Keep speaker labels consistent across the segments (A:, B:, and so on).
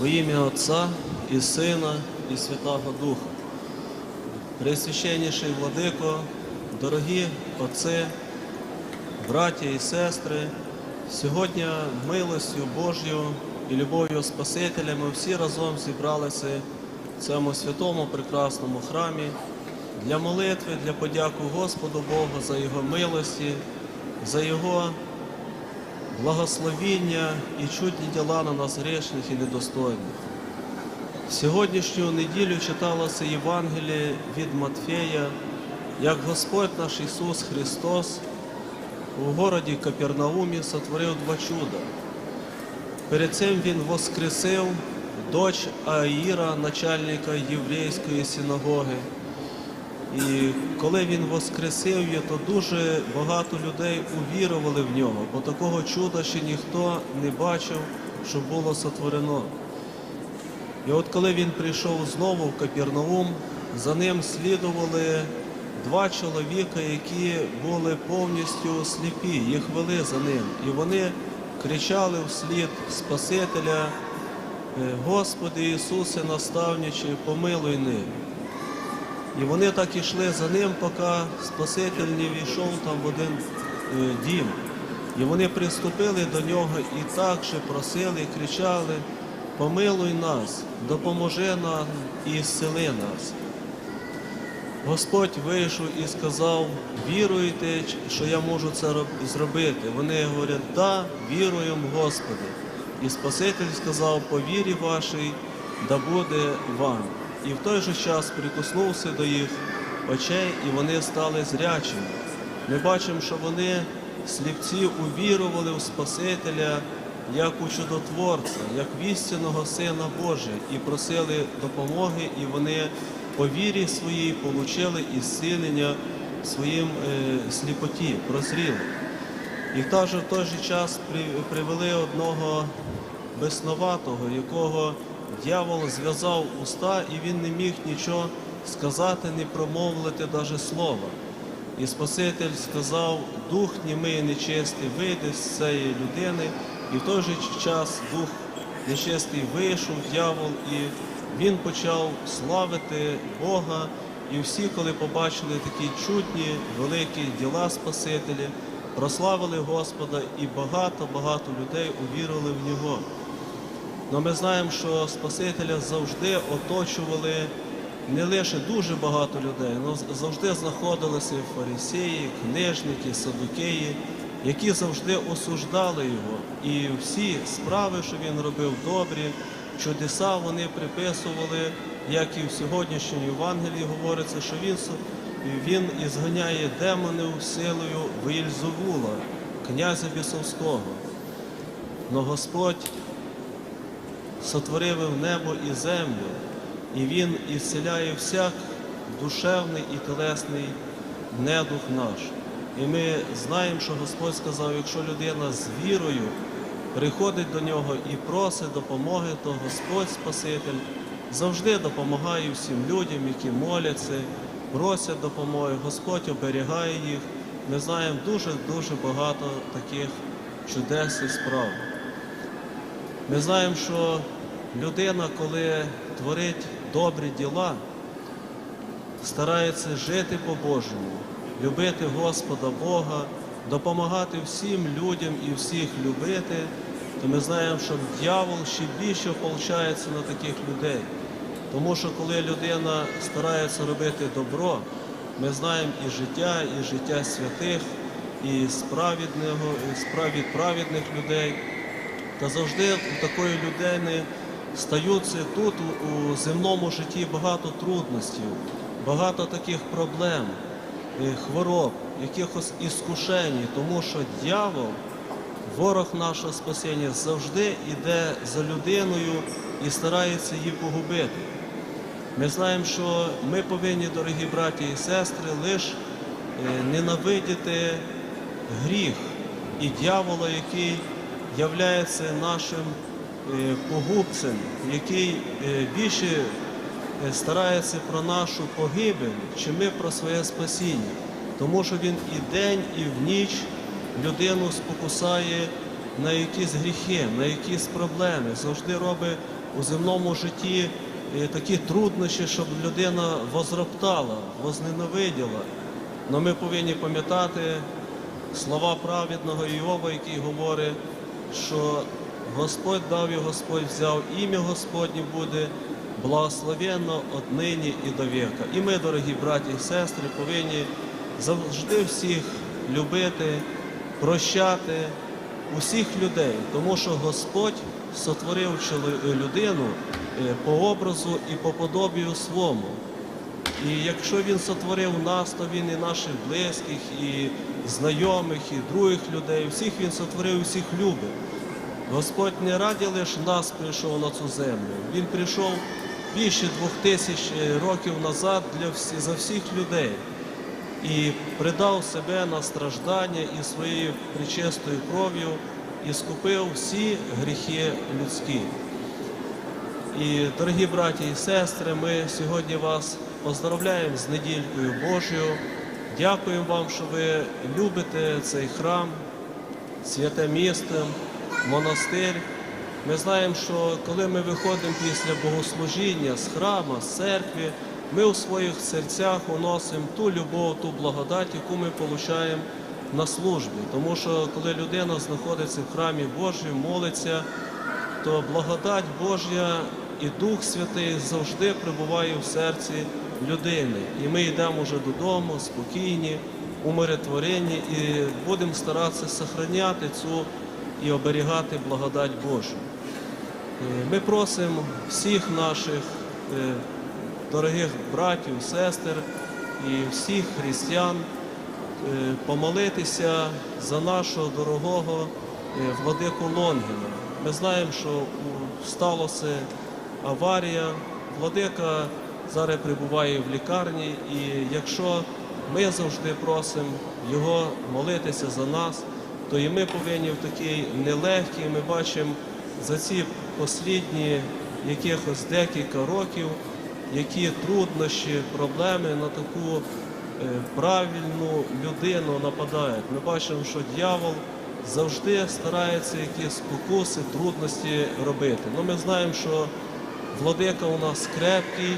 A: Во ім'я Отця і Сина, і Святого Духа. Пресвященніший владико, дорогі отці, браття і сестри, сьогодні милостю Божою і любов'ю Спасителя ми всі разом зібралися в цьому святому прекрасному храмі для молитви, для подяку Господу Богу за Його милості, за Його благословіння і чудні діла на нас грешних і недостойних. Сьогоднішню неділю читалося Євангеліє від Матфея, як Господь наш Ісус Христос у городі Капернаумі сотворив два чуда. Перед цим Він воскресив дочь Аїра, начальника єврейської синагоги. І коли він воскресив її, то дуже багато людей увірували в нього, бо такого чуда ще ніхто не бачив, що було сотворено. І от коли він прийшов знову в Капернаум, за ним слідували два чоловіка, які були повністю сліпі, їх вели за ним. І вони кричали вслід Спасителя, «Е, Господи Ісусе, наставниче, помилуй них. І вони так ішли за ним, поки Спаситель не війшов там в один е, дім. І вони приступили до нього і так же просили, кричали, помилуй нас, допоможи нам і зцели нас. Господь вийшов і сказав, віруєте, що я можу це зробити. Вони говорять, да, віруємо, Господи. І Спаситель сказав, по вірі вашій, да буде вам. І в той же час прикоснувся до їх очей, і вони стали зрячими. Ми бачимо, що вони, сліпці, увірували в Спасителя як у чудотворця, як в істинного Сина Божия, і просили допомоги, і вони по вірі своїй отримали ісцілення в своїм е, сліпоті, прозріли. І в той же час при- привели одного безноватого, якого дьявол зв'язав уста, і він не міг нічого сказати, не промовити навіть слова. І Спаситель сказав, дух німий нечистий вийде з цієї людини, і в той же час дух нечистий вийшов, дьявол, і він почав славити Бога. І всі, коли побачили такі чудні, великі діла Спасителя, прославили Господа, і багато-багато людей увірували в Нього. Но ми знаємо, що Спасителя завжди оточували не лише дуже багато людей, але завжди знаходилися фарисеї, книжники, садукеї, які завжди осуждали його. І всі справи, що він робив добрі, чудеса вони приписували, як і в сьогоднішньому Євангелії говориться, що він, він ізганяє демонів силою Вільзовула, князя Бісовського. Но Господь сотворив небо і землю, і Він ісціляє всяк душевний і телесний недух наш. І ми знаємо, що Господь сказав, якщо людина з вірою приходить до нього і просить допомоги, то Господь Спаситель завжди допомагає всім людям, які моляться, просять допомоги. Господь оберігає їх. Ми знаємо дуже-дуже багато таких чудес і справ. Ми знаємо, що людина, коли творить добрі діла, старається жити по-божому, любити Господа Бога, допомагати всім людям і всіх любити, то ми знаємо, що дьявол ще більше ополчається на таких людей. Тому що коли людина старається робити добро, ми знаємо і життя, і життя святих, і справедного, і справ праведних людей. Та завжди у такої людини стаються тут у- земному житті багато трудностей, багато таких проблем, е, хвороб, якихось іскушень, тому що дьявол, ворог нашого спасіння, завжди йде за людиною і старається її погубити. Ми знаємо, що ми повинні, дорогі браті і сестри, лише ненавидіти гріх і дьявола, який являється нашим погубцем, який е, більше е, старається про нашу погибель, чи ми про своє спасіння. Тому що він і день, і в ніч людину спокусає на якісь гріхи, на якісь проблеми, завжди робить у земному житті е, такі труднощі, щоб людина возроптала, возненавиділа. Але ми повинні пам'ятати слова праведного Іова, який говорить, що Господь дав і Господь взяв, ім'я Господнє буде благословенно однині і до віка. І ми, дорогі браті і сестри, повинні завжди всіх любити, прощати усіх людей, тому що Господь сотворив людину е, по образу і по подобію свому. І якщо він сотворив нас, то він і наших близьких, і знайомих, і других людей, всіх він сотворив, і всіх любить. Господь не раді лише нас прийшов на цю землю. Він прийшов більше двох тисяч років назад для всі, за всіх людей і придав себе на страждання і своєю причистою кров'ю і скупив всі гріхи людські. І, дорогі браті і сестри, ми сьогодні вас поздравляємо з недількою Божою. Дякуємо вам, що ви любите цей храм, святе місто, монастир. Ми знаємо, що коли ми виходимо після богослужіння з храма, з церкви, ми у своїх серцях уносимо ту любов, ту благодать, яку ми отримуємо на службі. Тому що коли людина знаходиться в храмі Божому, молиться, то благодать Божя і Дух Святий завжди пребуває в серці людини. І ми йдемо вже додому, спокійні, умиротворені і будемо старатися сохраняти цю і оберігати благодать Божу. Е, Ми просимо всіх наших е, дорогих братів, сестер і всіх християн е, помолитися за нашого дорогого владику Лонгіна. Ми знаємо, що сталося аварія. Владика зараз перебуває в лікарні, і якщо ми завжди просимо його молитися за нас, то і ми повинні в такий нелегкий, ми бачимо за ці послідні якихось декілька років, які труднощі, проблеми на таку е, правильну людину нападають. Ми бачимо, що дьявол завжди старається якісь спокуси, трудності робити. Ну, ми знаємо, що владика у нас крепкий,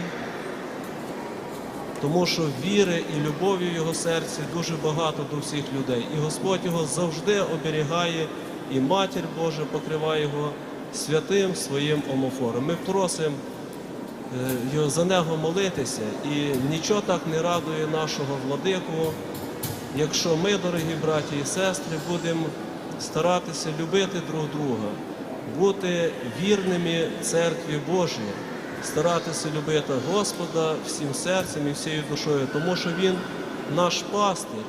A: тому що віри і любові в його серці дуже багато до всіх людей. І Господь його завжди оберігає, і Матір Божа покриває його святим своїм омофором. Ми просимо е, за нього молитися, і нічого так не радує нашого владику, якщо ми, дорогі браті і сестри, будемо старатися любити друг друга, бути вірними церкві Божій, старатися любити Господа всім серцем і всією душою, тому що Він наш пастир.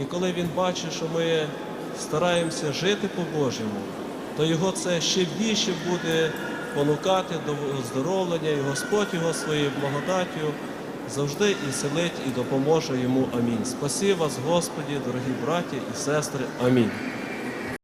A: І коли Він бачить, що ми стараємося жити по-божому, то його це ще більше буде понукати до оздоровлення, і Господь його своєю благодаттю завжди і селить, і допоможе йому. Амінь. Спасі вас, Господі, дорогі браті і сестри. Амінь.